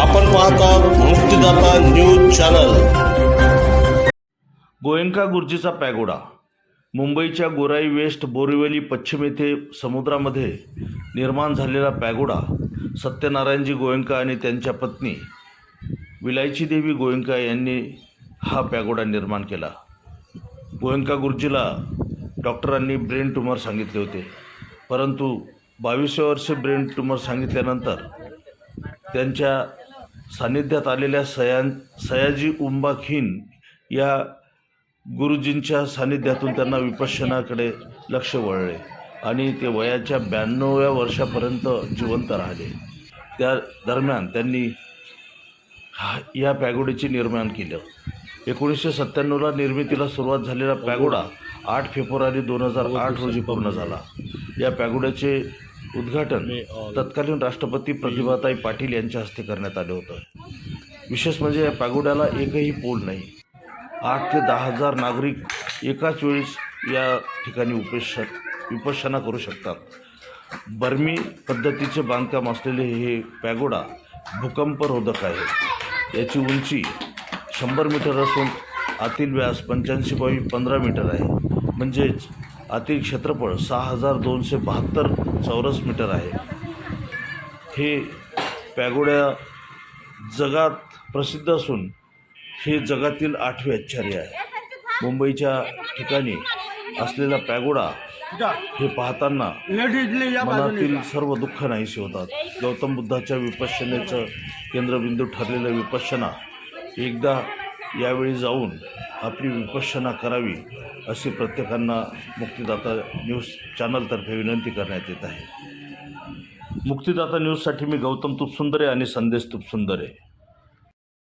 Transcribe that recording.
आपण पाहतात मुक्तिदाता न्यूज चॅनल. गोयंका गुरुजीचा पॅगोडा. मुंबईच्या गोराई वेस्ट बोरिवली पश्चिम येथे समुद्रामध्ये निर्माण झालेला पॅगोडा. सत्यनारायणजी गोयंका आणि त्यांच्या पत्नी विलायची देवी गोयंका यांनी हा पॅगोडा निर्माण केला. गोयंका गुरुजीला डॉक्टरांनी ब्रेन ट्युमर सांगितले होते. परंतु बावीसव्या वर्षी ब्रेन ट्युमर सांगितल्यानंतर त्यांच्या सान्निध्यात आलेल्या सयां सयाजी उंबाखिन या गुरुजींच्या सान्निध्यातून त्यांना विपश्यनाकडे लक्ष वळले आणि ते वयाच्या ब्याण्णव्या वर्षापर्यंत जिवंत राहिले. त्या दरम्यान त्यांनी हा- या पॅगोडीचे निर्माण केलं. एकोणीसशे सत्त्याण्णवला निर्मितीला सुरुवात झालेला पॅगोडा आठ फेब्रुवारी दोन हजार आठ रोजी पूर्ण झाला. या पॅगोड्याचे उद्घाटन तत्कालीन राष्ट्रपती प्रतिभाताई पाटील यांच्या हस्ते करण्यात आले होतं. विशेष म्हणजे या पॅगोड्याला एकही पोल नाही. आठ ते दहा हजार नागरिक एकाच वेळेस या ठिकाणी उपेश विपश्यना करू शकतात. बर्मी पद्धतीचे बांधकाम असलेले हे पॅगोडा भूकंपरोधक आहे. याची उंची शंभर मीटर असून आतील व्यास पंच्याऐंशी पॉईंट पंधरा मीटर आहे. म्हणजेच आतील क्षेत्रफळ सहा हजार दोनशे बहात्तर चौरस मीटर आहे. हे पॅगोड्या जगात प्रसिद्ध असून हे जगातील आठवे आश्चर्य आहे. मुंबईच्या ठिकाणी असलेला पॅगोडा हे पाहताना मनातील सर्व दुःख नाहीसे होतात. गौतम बुद्धाच्या विपश्यनेचं केंद्रबिंदू ठरलेलं विपश्यना एकदा यावेळी जाऊन आपली विपश्यना करावी अशी प्रत्येकांना मुक्तिदाता न्यूज चॅनलतर्फे विनंती करण्यात येत आहे. मुक्तिदाता न्यूजसाठी मी गौतम तुपसुंदरे आणि संदेश तुपसुंदरे.